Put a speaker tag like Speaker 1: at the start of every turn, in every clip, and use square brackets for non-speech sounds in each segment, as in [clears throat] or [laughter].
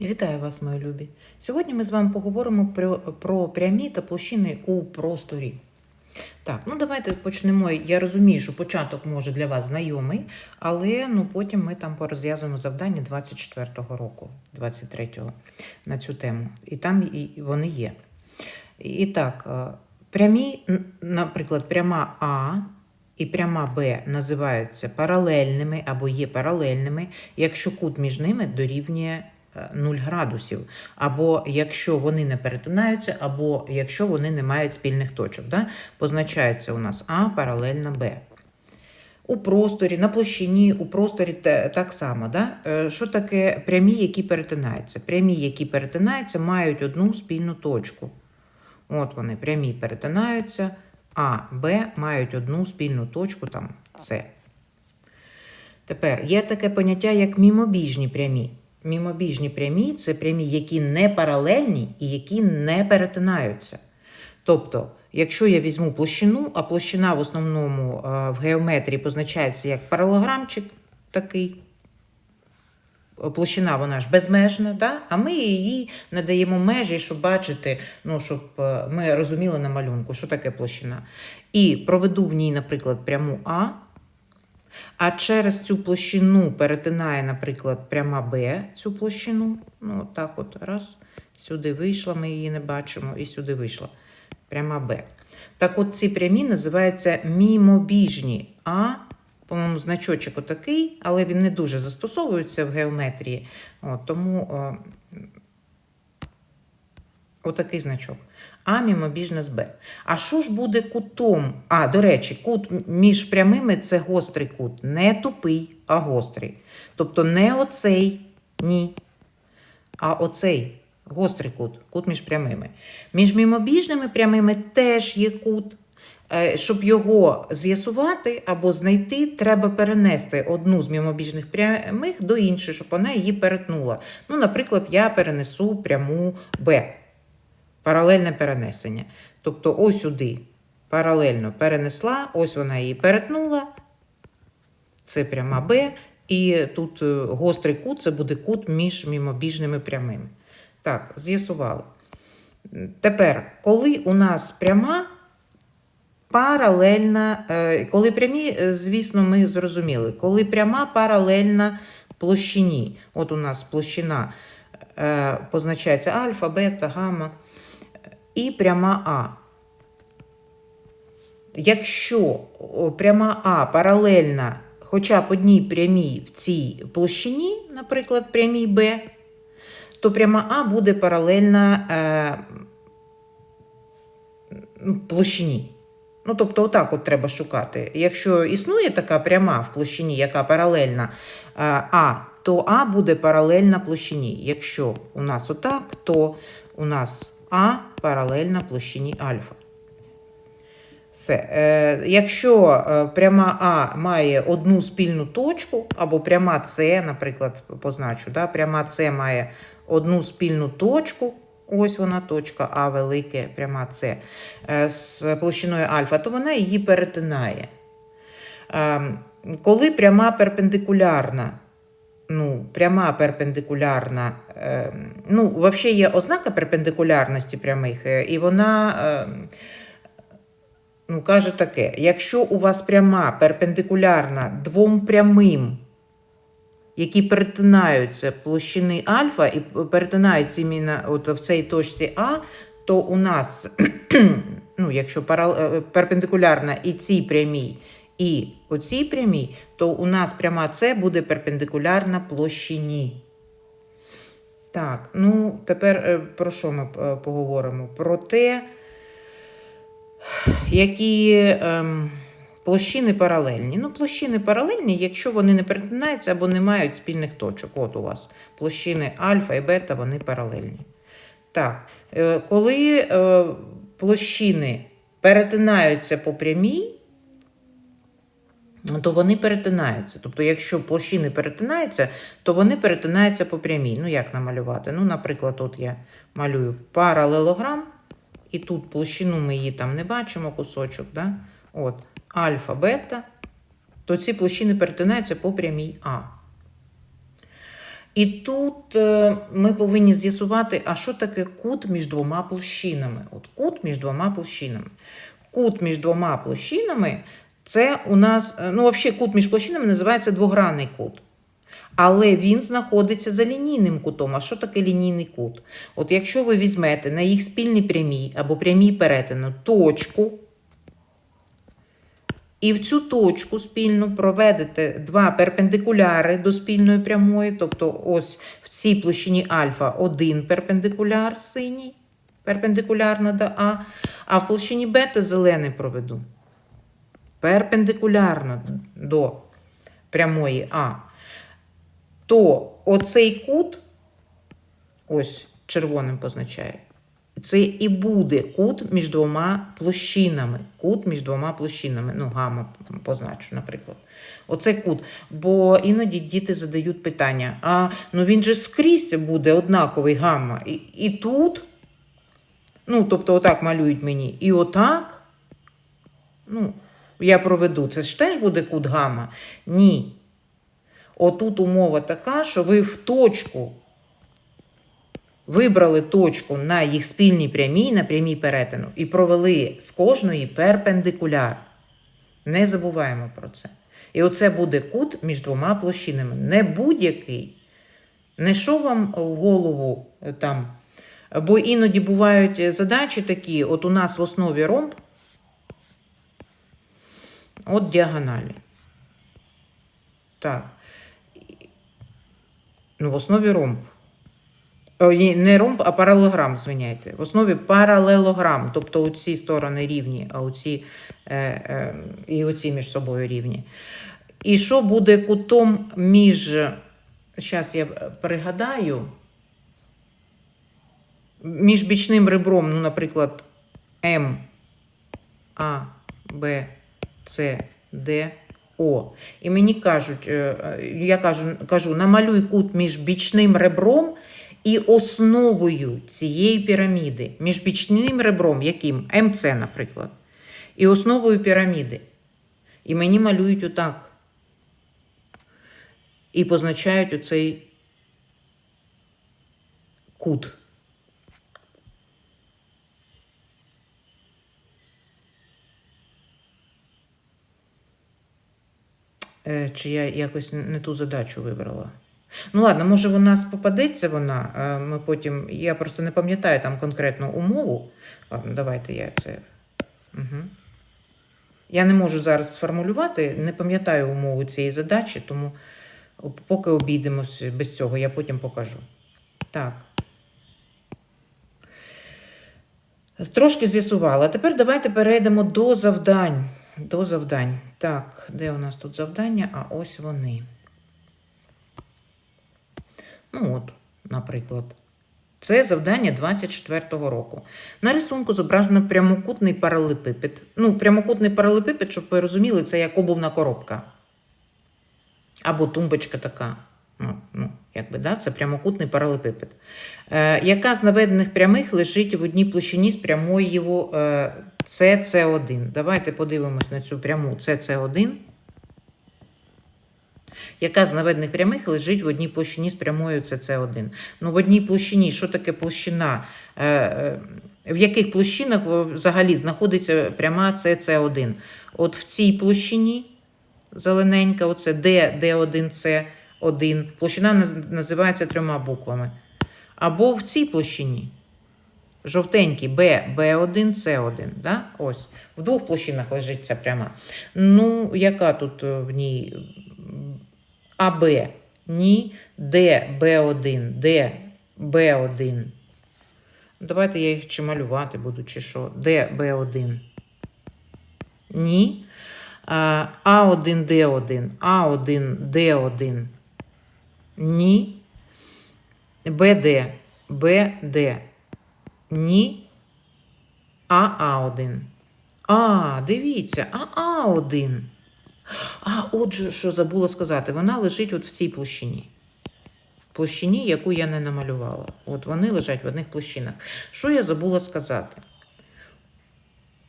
Speaker 1: Вітаю вас, мої любі! Сьогодні ми з вами поговоримо про, про прямі та площини у просторі. Так, ну давайте почнемо. Я розумію, що початок може для вас знайомий, але ну, потім ми там порозв'язуємо завдання 24-го року, 23-го на цю тему. І там і вони є. І так, е, прямі, наприклад, пряма А і пряма Б називаються паралельними або є паралельними, якщо кут між ними дорівнює 0 градусів, або якщо вони не перетинаються, або якщо вони не мають спільних точок. Да? Позначається у нас А паралельна Б. У просторі, на площині, у просторі так само. Да? Е, Що таке прямі, які перетинаються? Прямі, які перетинаються, мають одну спільну точку. От вони прямі перетинаються, А, Б мають одну спільну точку, там С. Тепер є таке поняття, як мімобіжні прямі. Мімобіжні прямі це прямі, які не паралельні і які не перетинаються. Тобто, якщо я візьму площину, а площина в основному е, в геометрії позначається як паралограмчик такий, площина вона ж безмежна, да? а ми їй надаємо межі, щоб бачити, ну, щоб е, ми розуміли на малюнку, що таке площина. І проведу в ній, наприклад, пряму А, а через цю площину перетинає, наприклад, пряма Б цю площину. Ну, от так от раз. Сюди вийшла, ми її не бачимо, і сюди вийшла. Пряма Б. Так от ці прямі називаються мімобіжні. А, по-моєму, значочок отакий, але він не дуже застосовується в геометрії. От, тому о, отакий значок. А мімобіжна з Б. А що ж буде кутом? А, до речі, кут між прямими це гострий кут. Не тупий, а гострий. Тобто не оцей, ні. А оцей гострий кут, кут між прямими. Між мімобіжними прямими теж є кут. Е, Щоб його з'ясувати або знайти, треба перенести одну з мімобіжних прямих до іншої, щоб вона її перетнула. Ну, наприклад, я перенесу пряму Б. Паралельне перенесення. Тобто, ось сюди паралельно перенесла, ось вона її перетнула. Це пряма Б. І тут е, гострий кут це буде кут між мімобіжними прямими. Так, з'ясували. Тепер, коли у нас пряма паралельна, е, коли прямі, е, звісно, ми зрозуміли, коли пряма паралельна площині. От у нас площина позначається альфа, бета, гамма і пряма А. Якщо пряма А паралельна хоча б одній прямій в цій площині, наприклад, прямій Б, то пряма А буде паралельна е, площині. Ну, тобто, отак от треба шукати. Якщо існує така пряма в площині, яка паралельна е, А, то А буде паралельна площині. Якщо у нас отак, то у нас А паралельна площині альфа. Все. Е, якщо е, пряма А має одну спільну точку, або пряма С, наприклад, позначу, да? пряма С має одну спільну точку, ось вона точка А велике, пряма С, е, з площиною альфа, то вона її перетинає. Е, коли пряма перпендикулярна, ну, пряма перпендикулярна, ну, взагалі є ознака перпендикулярності прямих, е, і вона. Е, ну, каже таке: якщо у вас пряма перпендикулярна двом прямим, які перетинаються площини альфа і перетинаються от в цій точці А, то у нас, [clears throat] ну, якщо парал- е, перпендикулярна і цій прямій, і оцій прямій, то у нас пряма С буде перпендикулярна площині. Так, ну тепер е, про що ми е, поговоримо? Про те, які ем, площини паралельні. Ну, площини паралельні, якщо вони не перетинаються або не мають спільних точок. От у вас площини альфа і бета, вони паралельні. Так, е, коли площини перетинаються по прямій, то вони перетинаються. Тобто, якщо площини перетинаються, то вони перетинаються по прямій. Ну, як намалювати? Ну, наприклад, от я малюю паралелограм, і тут площину ми її там не бачимо, кусочок, да? От, альфа, бета, то ці площини перетинаються по прямій А. І тут е, ми повинні з'ясувати, а що таке кут між двома площинами. От кут між двома площинами. Кут між двома площинами це у нас, е, ну, взагалі, кут між площинами називається двогранний кут. Але він знаходиться за лінійним кутом. А що таке лінійний кут? От якщо ви візьмете на їх спільній прямій або прямій перетину точку, і в цю точку спільну проведете два перпендикуляри до спільної прямої, тобто ось в цій площині альфа один перпендикуляр синій, перпендикулярно до А, а в площині бета зелений проведу. Перпендикулярно до прямої А. То оцей кут, ось червоним позначає, це і буде кут між двома площинами. Кут між двома площинами. Ну, гамма позначу, наприклад. Оце кут. Бо іноді діти задають питання: а ну він же скрізь буде однаковий гамма. І, і тут, ну, тобто, отак малюють мені, і отак. Ну, я проведу. Це ж теж буде кут гамма? Ні. Отут умова така, що ви в точку вибрали точку на їх спільній прямій, на прямій перетину, і провели з кожної перпендикуляр. Не забуваємо про це. І оце буде кут між двома площинами. Не будь-який. Не що вам в голову е, там. Бо іноді бувають е, задачі такі: от у нас в основі ромб, от діагоналі. Так. Ну, в основі ромб. О, не ромб, а паралелограм, звиняйте. В основі паралелограм, тобто оці сторони рівні, а оці е, е, і оці між собою рівні. І що буде кутом між. Зараз я пригадаю. Між бічним ребром, ну, наприклад, М, А, Б, С, Д, О. І мені кажуть, е, е, я кажу, кажу, намалюй кут між бічним ребром і основою цієї піраміди. Між бічним ребром, яким? МЦ, наприклад. І основою піраміди. І мені малюють отак. І позначають оцей кут. Чи я якось не ту задачу вибрала? Ну ладно, може у нас попадеться вона. е, Ми потім. Я просто не пам'ятаю там конкретну умову. Ладно, давайте я це. Угу. Я не можу зараз сформулювати, не пам'ятаю умову цієї задачі, тому поки обійдемось без цього, я потім покажу. Так. Трошки з'ясувала. Тепер давайте перейдемо до завдань. До завдань. Так, де у нас тут завдання? А ось вони. Ну от, наприклад. Це завдання 24-го року. На рисунку зображено прямокутний паралепипед. Ну, прямокутний паралепипед, щоб ви розуміли, це як обувна коробка. Або тумбочка така. Ну, ну, якби, да, це прямокутний паралепипед. Е, яка з наведених прямих лежить в одній площині з прямою е, СС1. Давайте подивимось на цю пряму СС1 яка з наведених прямих лежить в одній площині з прямою СС1. Ну, в одній площині, що таке площина? Е, е, В яких площинах взагалі знаходиться пряма СС1? От в цій площині зелененька, оце D, D1, C1. Площина називається трьома буквами. Або в цій площині. Жовтенький B, B1, C1. Да? Ось. В двох площинах лежить ця пряма. Ну, яка тут е, в ній АБ? Ні. Д, Б1, Д, Б1. Давайте я їх чи малювати буду, чи що. Д, Б1. Ні. А1, Д1, А1, Д1. Ні. БД, БД. Ні. АА1. А, дивіться, АА1. А, отже, що забула сказати, вона лежить от в цій площині. Площині, яку я не намалювала. От вони лежать в одних площинах. Що я забула сказати?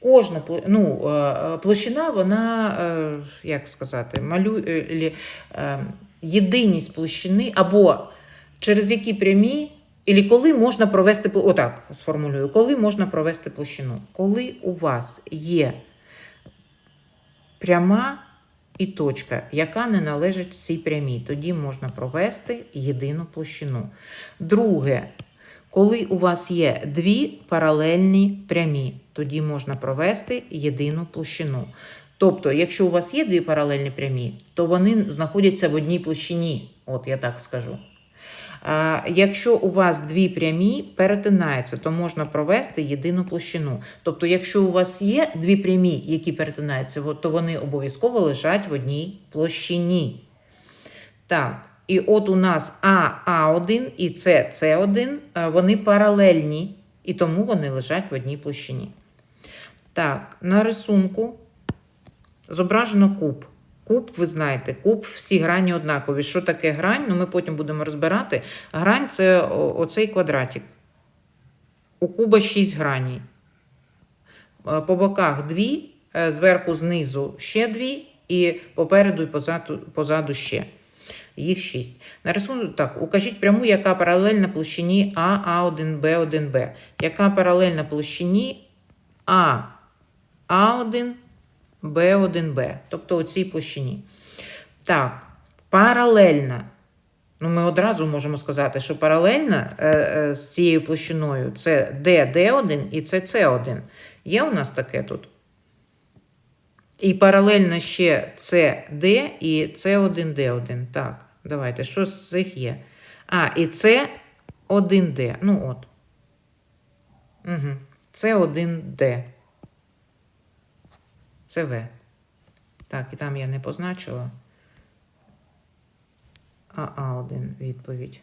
Speaker 1: Кожна ну, е, е, площина, вона, е, як сказати, малю... єдиність площини або через які прямі, і коли можна провести отак сформулюю, коли можна провести площину? Коли у вас є пряма і точка, яка не належить цій прямій, тоді можна провести єдину площину. Друге, коли у вас є дві паралельні прямі, тоді можна провести єдину площину. Тобто, якщо у вас є дві паралельні прямі, то вони знаходяться в одній площині. От я так скажу. Якщо у вас дві прямі перетинаються, то можна провести єдину площину. Тобто, якщо у вас є дві прямі, які перетинаються, то вони обов'язково лежать в одній площині. Так, і от у нас А А1 і С С1, е, вони паралельні, і тому вони лежать в одній площині. Так, на рисунку зображено куб. Куб, ви знаєте, куб всі грані однакові. Що таке грань? Ну, ми потім будемо розбирати. Грань це оцей квадратик. У куба 6 граней. Е, По боках дві, е, зверху, знизу ще дві, і попереду і позаду, позаду ще. Їх 6. На рисунку так, укажіть пряму, яка паралельна площині А, А1, Б1Б. Яка паралельна площині А, А1, Б1Б, тобто у цій площині. Так, паралельна. Ну, ми одразу можемо сказати, що паралельна е, е, з цією площиною це D, D1 і це C1. Є у нас таке тут? І паралельно ще CD і C1D1. Так, давайте, що з цих є? А, і C1D. Ну от. Угу. C1D. Це В. Так, і там я не позначила. А А1 відповідь.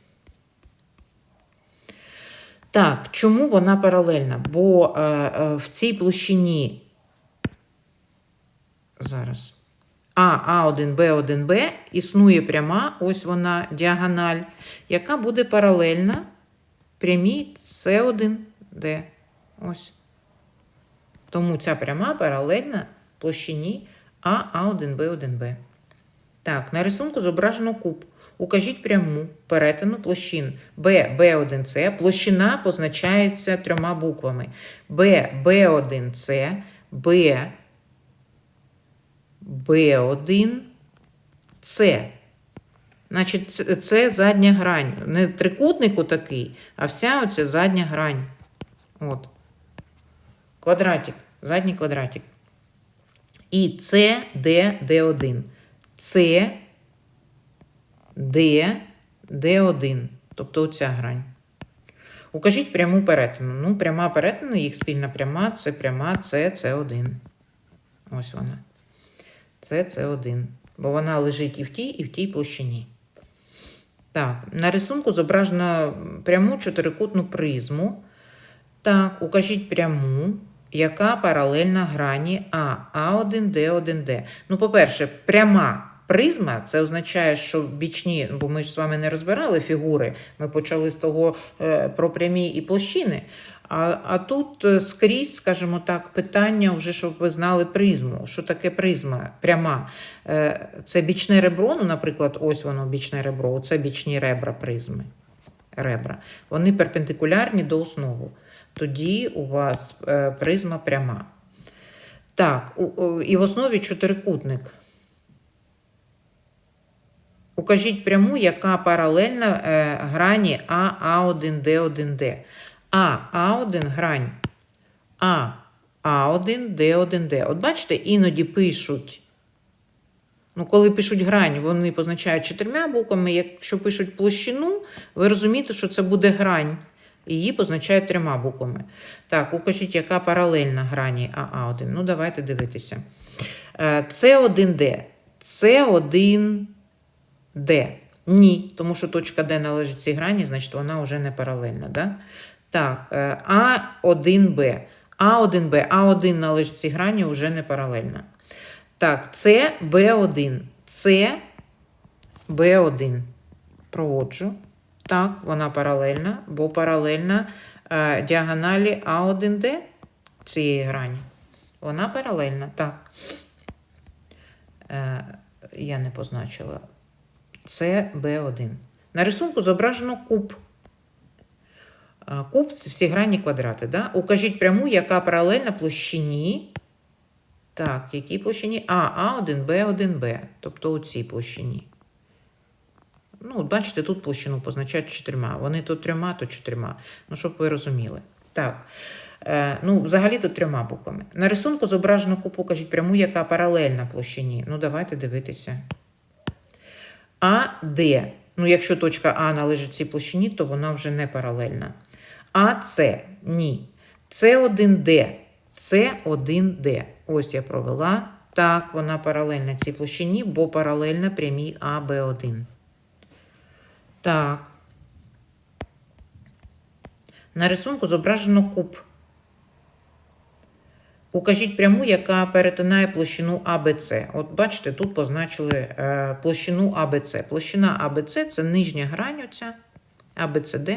Speaker 1: Так, чому вона паралельна? Бо е, е, в цій площині зараз А, А1, Б1, Б існує пряма, ось вона діагональ, яка буде паралельна прямій С1, Д. Ось. Тому ця пряма паралельна площині А, А1, Б1, Б. Так, на рисунку зображено куб. Укажіть пряму перетину площин Б, Б1С. Площина позначається трьома буквами. Б, Б1С, Б, Б1С. Значить, це- задня грань. Не трикутник такий, а вся оця задня грань. От. Квадратик, задній квадратик. І С, Д, Д1. С, Д, Д1. Тобто оця грань. Укажіть пряму перетину. Ну, пряма перетину, їх спільна пряма, це пряма С, С1. Ось вона. Це С1. Бо вона лежить і в тій, і в тій площині. Так, на рисунку зображено пряму чотирикутну призму. Так, укажіть пряму, яка паралельна грані А, А1, Д1, Д. Ну, по-перше, пряма призма це означає, що бічні, бо ми ж з вами не розбирали фігури, ми почали з того е, про прямі і площини. А, а тут е, скрізь, скажімо так, питання, вже щоб ви знали призму. Що таке призма? Пряма. Е, Це бічне ребро, ну, наприклад, ось воно бічне ребро, це бічні ребра призми. Ребра. Вони перпендикулярні до основу. Тоді у вас е, призма пряма. Так, і в основі чотирикутник. Укажіть пряму, яка паралельна е, грані А, А1, Д1, Д. А, А1 грань. А, А1, Д1, Д. От бачите, іноді пишуть. Ну, коли пишуть грань, вони позначають чотирма буквами. Якщо пишуть площину, ви розумієте, що це буде грань. Її позначають трьома буквами. Так, укажіть, яка паралельна грані АА1. Ну, давайте дивитися. Е, С1Д. С1Д. Ні, тому що точка Д належить цій грані, значить вона вже не паралельна. Да? Так, е, А1Б. А1Б. А1 належить цій грані, вже не паралельна. Так, це Б1. Це Б1. Проводжу. Так, вона паралельна, бо паралельна е, діагоналі А1Д цієї грані. Вона паралельна, так. Е, я не позначила. Це Б1. На рисунку зображено куб. А, Куб це всі грані квадрати. Да? Укажіть пряму, яка паралельна площині. Так, якій площині? А, А1, Б1, Б. Тобто у цій площині. Ну, бачите, тут площину позначають чотирма. Вони то трьома, то чотирма. Ну, щоб ви розуміли. Так. Е, ну, взагалі то трьома буквами. На рисунку зображено куб, укажіть пряму, яка паралельна площині. Ну, давайте дивитися. А, Д. Ну, якщо точка А належить цій площині, то вона вже не паралельна. А, С. Ні. С1Д. С1Д. Ось я провела. Так, вона паралельна цій площині, бо паралельна прямій А, Б1. Так. На рисунку зображено куб. Укажіть пряму, яка перетинає площину АБЦ. От бачите, тут позначили е, площину АБЦ. Площина АБЦ це нижня грань оця АБЦД,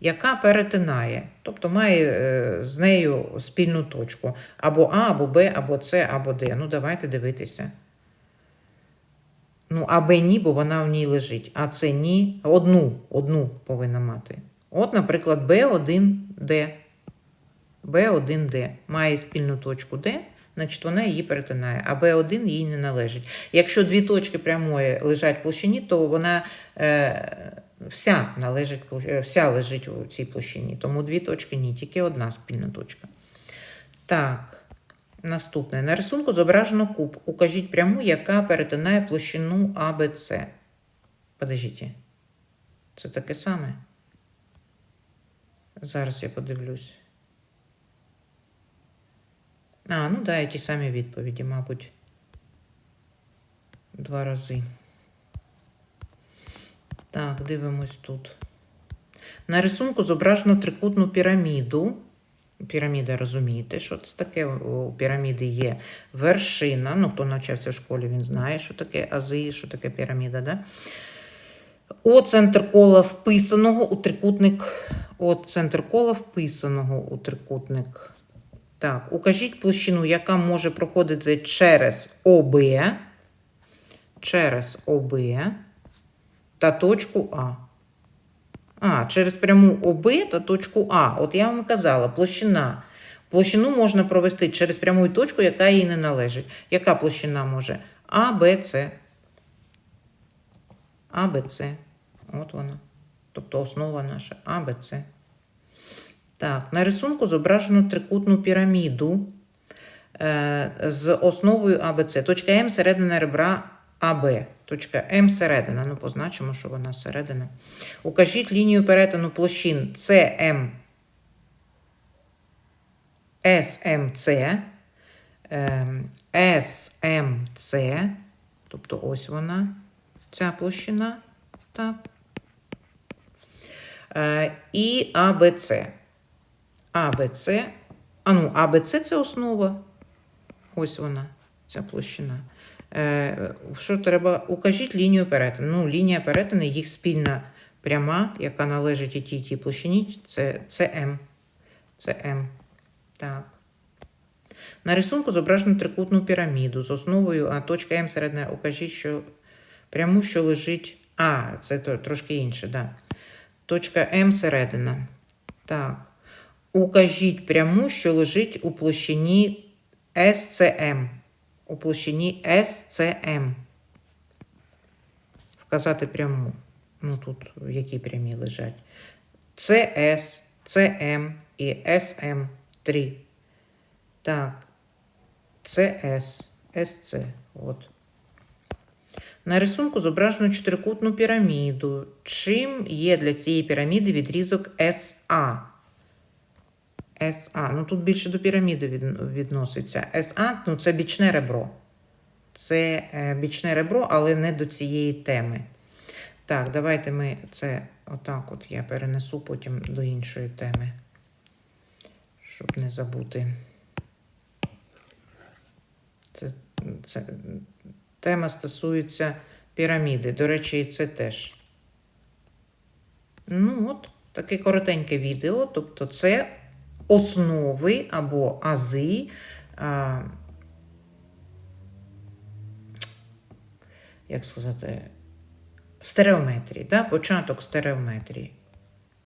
Speaker 1: яка перетинає, тобто має е, з нею спільну точку. Або А, або Б, або С, або Д. Ну, давайте дивитися. Ну, а Б ні, бо вона в ній лежить. А С ні. Одну, одну повинна мати. От, наприклад, Б1Д. Б1Д має спільну точку Д, значить вона її перетинає, а Б1 їй не належить. Якщо дві точки прямої лежать в площині, то вона е, вся належить, е, вся лежить у цій площині. Тому дві точки ні, тільки одна спільна точка. Так, наступне. На рисунку зображено куб. Укажіть пряму, яка перетинає площину АБЦ. Подождіть. Це таке саме. Зараз я подивлюсь. А, ну да, ті самі відповіді, мабуть. Два рази. Так, дивимось тут. На рисунку зображено трикутну піраміду. Піраміда, розумієте, що це таке? У піраміди є вершина. Ну, хто навчався в школі, він знає, що таке ази, що таке піраміда, да? О центр кола вписаного у трикутник. О центр кола вписаного у трикутник. Так, укажіть площину, яка може проходити через ОБ, через ОБ та точку А. А, через пряму ОБ та точку А. От я вам казала, площина. Площину можна провести через пряму точку, яка їй не належить. Яка площина може? А, Б, С. А, Б, С. От вона. Тобто основа наша А, Б, С. Так, на рисунку зображено трикутну піраміду е, з основою АБЦ. Точка М середина ребра АБ. Точка М середина. Ну, позначимо, що вона середина. Укажіть лінію перетину площин СМ, СМЦ, ем, СМЦ, тобто ось вона, ця площина. Так. Е, і АБЦ. АБЦ. А ну, АБЦ це основа. Ось вона, ця площина. Е, що треба? Укажіть лінію перетину. Ну, лінія перетину, їх спільна пряма, яка належить і тій, тій площині, це, це М. Це М. Так. На рисунку зображено трикутну піраміду з основою, а точка М середина. Укажіть, що пряму, що лежить. А, це трошки інше, да. Точка М середина. Так. Укажіть пряму, що лежить у площині SCM. У площині SCM. Вказати пряму. Ну тут які прямі лежать. CS, CM і SM 3. Так. CS, SC. От. На рисунку зображено чотирикутну піраміду. Чим є для цієї піраміди відрізок SA? SA. Ну тут більше до піраміди від- відноситься. SA ну, це бічне ребро. Це е, бічне ребро, але не до цієї теми. Так, давайте ми це отак от я перенесу потім до іншої теми, щоб не забути. Це, це тема стосується піраміди. До речі, і це теж. Ну, от, таке коротеньке відео. Тобто, це основи або ази. А, як сказати, стереометрії, да? початок стереометрії.